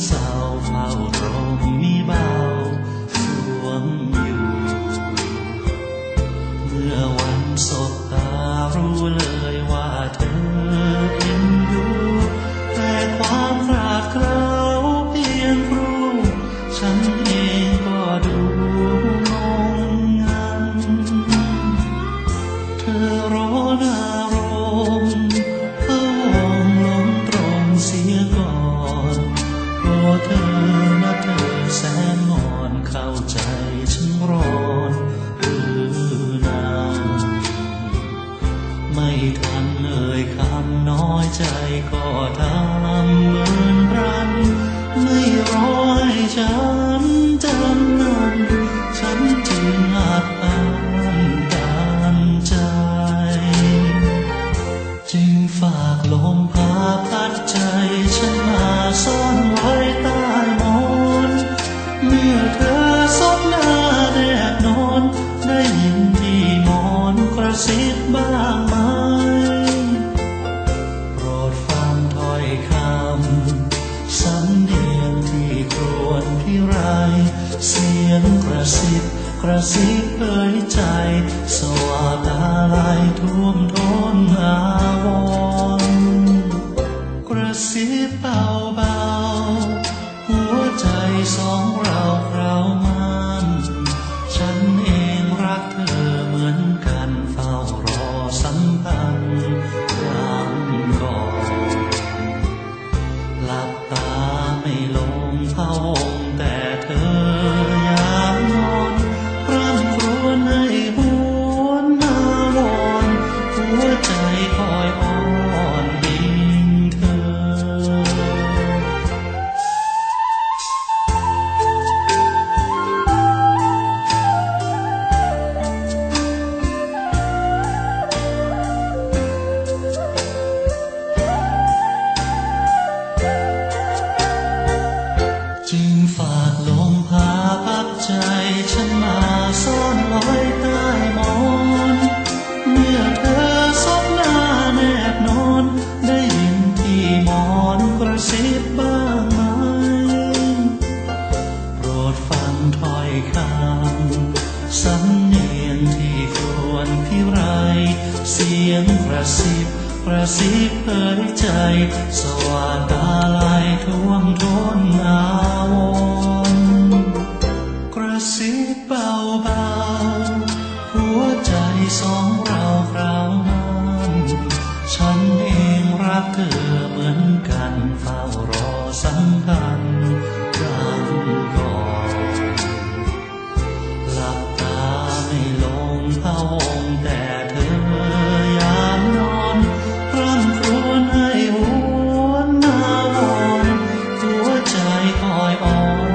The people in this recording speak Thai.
sao phao rộng mi bao xuống nhiều mưa quanh xót ก็ทำเหมือนรัน ไม่ร้อยฉันจำนันฉันจึงอัดอั้นตันใจ จึงฝากลมพาพัดใจ ฉันมาซ่อนไว้ใต้หมอนเมื่อเธอสบหน้าแนบนอน ได้ยินที่หมอนกระซิบบ้าง พิไรเสียงกระซิบกระซิบเผยใจ สวาตาลายท่วมท้น ใจฉันมาซ่อนไว้ใต้หมอน เมื่อเธอซบหน้าแนบนอน ได้ยินที่หมอนกระซิบบ้างไหมโปรดฟังถ้อยคำสำเนียงที่ครวญพิไร เสียงกระซิบกระซิบเผยใจ สว่างตาลายท่วมท้นอาวร สิบเบาเบาหัวใจสองเราคราวนั้นฉันเองรักเธอเหมือนกันเฝ้ารอสัมพันธ์กันก่อนหลับตาไม่ลงเท่าองแต่เธอยามนอนร่ำครวญให้หวนหน้าวอนหัวใจคอยอ่อน